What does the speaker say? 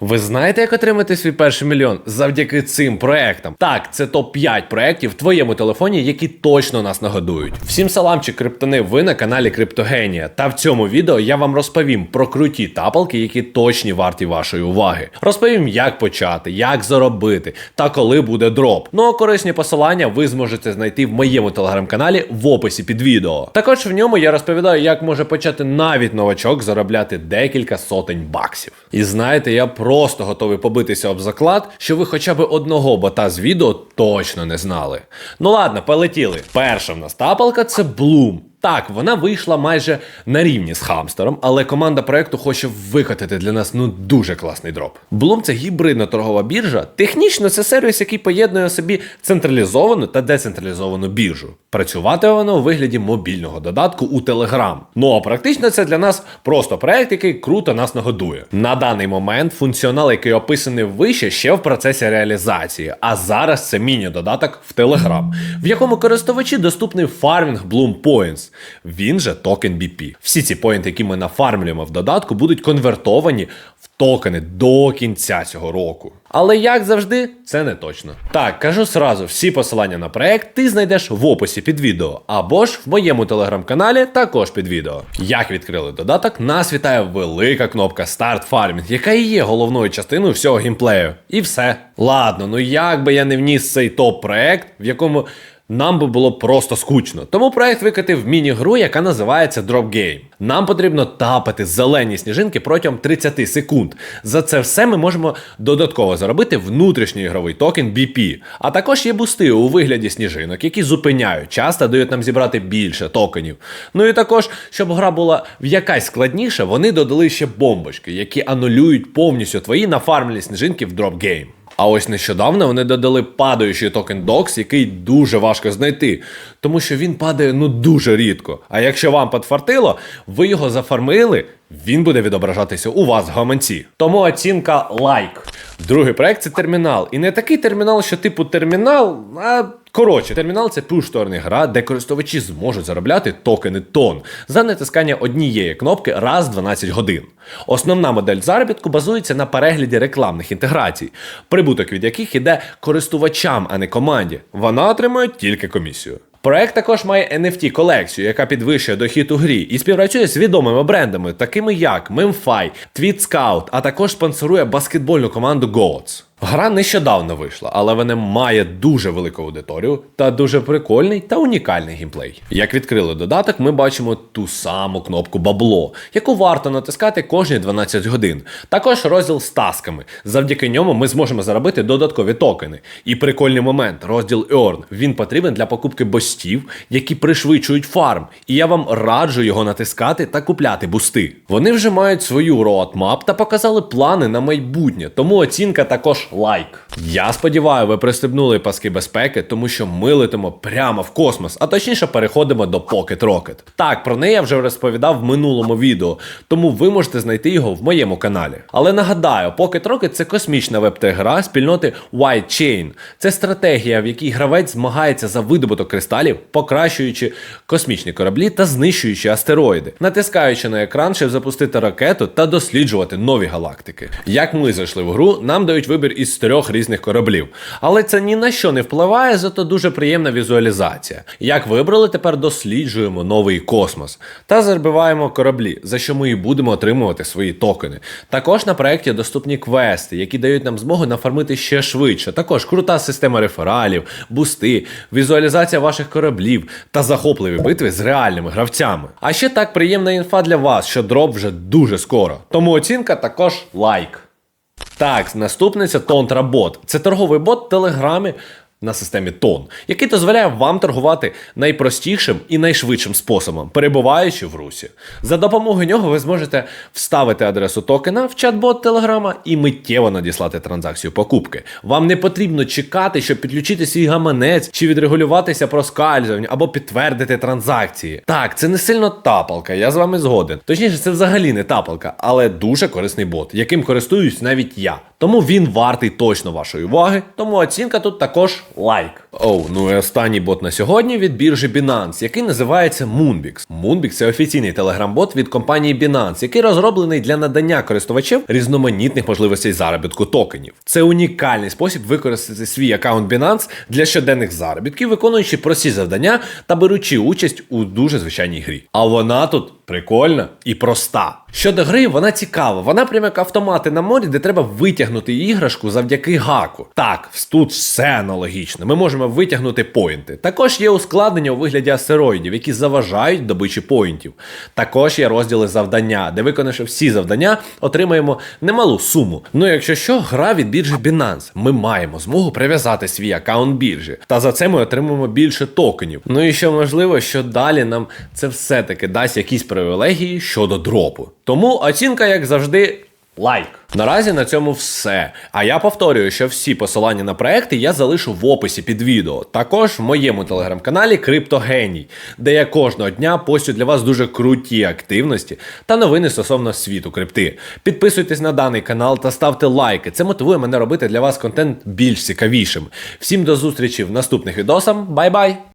Ви знаєте, як отримати свій перший мільйон завдяки цим проектам? Так, це топ-5 проєктів в твоєму телефоні, які точно нас нагодують. Всім саламчик, криптони, ви на каналі Криптогенія. Та в цьому відео я вам розповім про круті тапалки, які точні варті вашої уваги. Розповім, як почати, як заробити та коли буде дроп. Ну а корисні посилання ви зможете знайти в моєму телеграм-каналі в описі під відео. Також в ньому я розповідаю, як може почати навіть новачок заробляти декілька сотень баксів. І знаєте, я просто готовий побитися об заклад, що ви хоча б одного бота з відео точно не знали. Ну ладно, полетіли. Перша в нас тапалка це Bloom. Так, вона вийшла майже на рівні з хамстером, але команда проекту хоче викотити для нас ну дуже класний дроп. Bloom – це гібридна торгова біржа. Технічно це сервіс, який поєднує собі централізовану та децентралізовану біржу. Працювати воно у вигляді мобільного додатку у Telegram. Ну а практично це для нас просто проект, який круто нас нагодує. На даний момент функціонал, який описаний вище, ще в процесі реалізації. А зараз це міні-додаток в Telegram, в якому користувачі доступний фармінг Bloom Points. Він же токен BP. Всі ці поінти, які ми нафармлюємо в додатку, будуть конвертовані в токени до кінця цього року. Але як завжди, це не точно. Так, кажу сразу, всі посилання на проект ти знайдеш в описі під відео, або ж в моєму телеграм-каналі також під відео. Як відкрили додаток, нас вітає велика кнопка Start Farming, яка і є головною частиною всього геймплею. І все. Ладно, ну як би я не вніс цей топ-проект, в якому нам би було просто скучно. Тому проект викатив міні-гру, яка називається Drop Game. Нам потрібно тапати зелені сніжинки протягом 30 секунд. За це все ми можемо додатково заробити внутрішній ігровий токен BP. А також є бусти у вигляді сніжинок, які зупиняють час та дають нам зібрати більше токенів. Ну і також, щоб гра була в якась складніша, вони додали ще бомбочки, які анулюють повністю твої нафармлені сніжинки в Drop Game. А ось нещодавно вони додали падаючий токен DOX, який дуже важко знайти, тому що він падає ну дуже рідко. А якщо вам підфартило, ви його зафармили, він буде відображатися у вас в гаманці. Тому оцінка лайк. Другий проект це термінал. І не такий термінал, що типу термінал, а коротше, термінал це пуш-торна гра, де користувачі зможуть заробляти токени тон за натискання однієї кнопки раз в 12 годин. Основна модель заробітку базується на перегляді рекламних інтеграцій, прибуток від яких іде користувачам, а не команді. Вона отримує тільки комісію. Проект також має NFT колекцію, яка підвищує дохід у грі, і співпрацює з відомими брендами, такими як MemFi, Tweet Scout, а також спонсорує баскетбольну команду Goats. Гра нещодавно вийшла, але вона має дуже велику аудиторію та дуже прикольний та унікальний геймплей. Як відкрили додаток, ми бачимо ту саму кнопку бабло, яку варто натискати кожні 12 годин. Також розділ з тасками. Завдяки ньому ми зможемо заробити додаткові токени. І прикольний момент, розділ Earn. Він потрібен для покупки бостів, які пришвидшують фарм. І я вам раджу його натискати та купляти бусти. Вони вже мають свою roadmap та показали плани на майбутнє, тому оцінка також лайк. Я сподіваю, ви пристебнули паски безпеки, тому що ми летимо прямо в космос, а точніше переходимо до Pocket Rocket. Так, про неї я вже розповідав в минулому відео, тому ви можете знайти його в моєму каналі. Але нагадаю, Pocket Rocket це космічна веб-гра спільноти White Chain. Це стратегія, в якій гравець змагається за видобуток кристалів, покращуючи космічні кораблі та знищуючи астероїди, натискаючи на екран, щоб запустити ракету та досліджувати нові галактики. Як ми зайшли в гру, нам дають вибір із трьох різних кораблів. Але це ні на що не впливає, зато дуже приємна візуалізація. Як вибрали, тепер досліджуємо новий космос та забиваємо кораблі, за що ми і будемо отримувати свої токени. Також на проєкті доступні квести, які дають нам змогу нафармити ще швидше. Також крута система рефералів, бусти, візуалізація ваших кораблів та захопливі битви з реальними гравцями. А ще так приємна інфа для вас, що дроп вже дуже скоро. Тому оцінка також лайк. Так, наступний це Тонтработ. Це торговий бот в Телеграмі на системі Тон, який дозволяє вам торгувати найпростішим і найшвидшим способом, перебуваючи в русі. За допомогою нього ви зможете вставити адресу токена в чат-бот Телеграма і миттєво надіслати транзакцію покупки. Вам не потрібно чекати, щоб підключити свій гаманець чи відрегулюватися проскальзування або підтвердити транзакції. Так, це не сильно тапалка, я з вами згоден. Точніше, це взагалі не тапалка, але дуже корисний бот, яким користуюсь навіть я. Тому він вартий точно вашої уваги. Тому оцінка тут також лайк. Оу, ну і останній бот на сьогодні від біржі Binance, який називається Moonbix. Moonbix – це офіційний телеграм-бот від компанії Binance, який розроблений для надання користувачів різноманітних можливостей заробітку токенів. Це унікальний спосіб використати свій аккаунт Binance для щоденних заробітків, виконуючи прості завдання та беручи участь у дуже звичайній грі. А вона тут прикольна і проста. Щодо гри, вона цікава. Вона прямо як автомати на морі, де треба витягнути іграшку завдяки гаку. Так, тут все аналогічно. Ми можемо витягнути поінти. Також є ускладнення у вигляді астероїдів, які заважають добичі поінтів. Також є розділи завдання, де виконавши всі завдання, отримаємо немалу суму. Ну, якщо що, гра від біржі Binance. Ми маємо змогу прив'язати свій аккаунт біржі. Та за це ми отримаємо більше токенів. Ну і що можливо, що далі нам це все-таки дасть якісь привілегії щодо дропу. Тому оцінка, як завжди, лайк. Наразі на цьому все. А я повторюю, що всі посилання на проекти я залишу в описі під відео. Також в моєму телеграм-каналі Криптогеній, де я кожного дня постю для вас дуже круті активності та новини стосовно світу крипти. Підписуйтесь на даний канал та ставте лайки. Це мотивує мене робити для вас контент більш цікавішим. Всім до зустрічі в наступних відосах. Бай-бай!